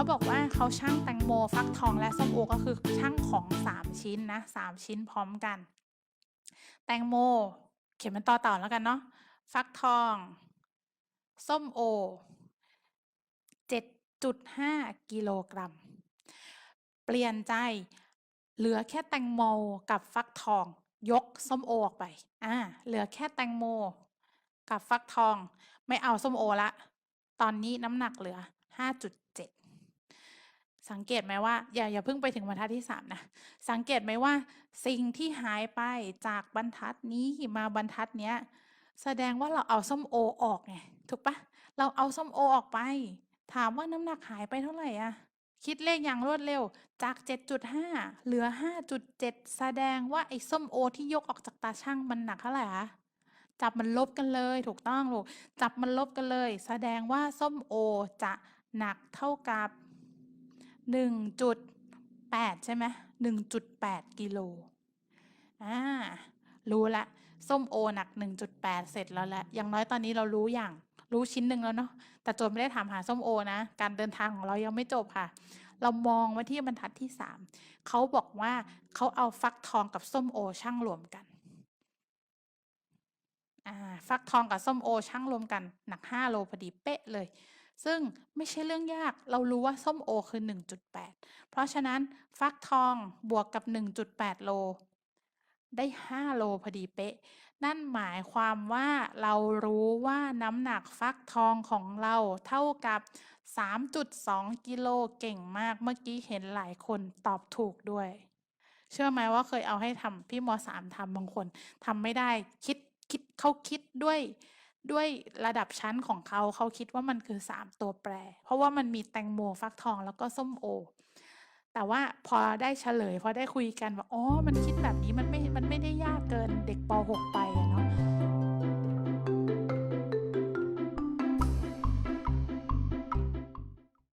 เขาบอกว่าเขาชั่งแตงโมฟักทองและส้มโอก็คือชั่งของ3ชิ้นนะ3ชิ้นพร้อมกัน แตงโม เขียนเป็นต่อต่าแล้วกันเนาะฟักทอง ส้มโอ7.5กิโลกรัม เปลี่ยนใจเหลือแค่แตงโมกับฟักทอง ยกส้มโอออกไปอ่าเหลือแค่แตงโม กับฟักทอง ไม่เอาส้มโอละ ตอนนี้น้ำหนักเหลือ5.7 สังเกตไหมว่าอย่าอย่าเพิ่งไปถึงบรรทัดที่3นะสังเกตไหมว่า สิ่งที่หายไปจากบรรทัดนี้มาบรรทัดเนี้ยแสดงว่าเราเอาส้มโอออกไงถูกปะเราเอาส้มโอออกไป ถามว่าน้ำหนักหายไปเท่าไหร่อะคิดเลขอย่างรวดเร็วจาก 7.5 เหลือ 5.7 แสดงว่าไอ้ส้มโอที่ยกออกจากตาช่างมันหนักเท่าไหร่คะจับมันลบกันเลยถูกต้องลูกจับมันลบกันเลย แสดงว่าส้มโอจะหนักเท่ากับ 1.8 ใช่ไหม1.8 กิโลอ่ารู้ล้วส้มโอหนัก 1.8 เสร็จแล้วละอย่างน้อยตอนนี้เรารู้อย่างรู้ชิ้นหนึ่งแล้วเนาะแต่โจทย์ไม่ได้ถามหาส้มโอนะ การเดินทางของเรายังไม่จบค่ะ เรามองมาที่บรรทัดที่ 3เขาบอกว่าเขาเอาฟักทองกับส้มโอชั่งรวมกันอ่าฟักทองกับส้มโอชั่งรวมกันหนัก 5 โลพอดีเป๊ะเลย ซึ่งไม่ใช่เรื่องยากเรารู้ว่าส้มโอคือ 1.8 เพราะฉะนั้นฟักทองบวกกับ 1.8 โล ได้ 5 โลพอดีเป๊ะ นั่นหมายความว่าเรารู้ว่าน้ำหนักฟักทองของเราเท่ากับ 3.2 กิโลเก่งมากเมื่อกี้เห็นหลายคนตอบถูกด้วย เชื่อไหมว่าเคยเอาให้ทำพี่ม.3 ทำบางคนทำไม่ได้คิดคิดเขาคิดด้วย ด้วยระดับชั้นของเขาเขาคิดว่ามันคือ 3 ตัวแปร เพราะว่ามันมีแตงโมฟักทองแล้วก็ส้มโอ แต่ว่าพอได้เฉลย พอได้คุยกันว่าอ๋อมันคิดแบบนี้มันไม่มันไม่ได้ยากเกินเด็กป.6 ไป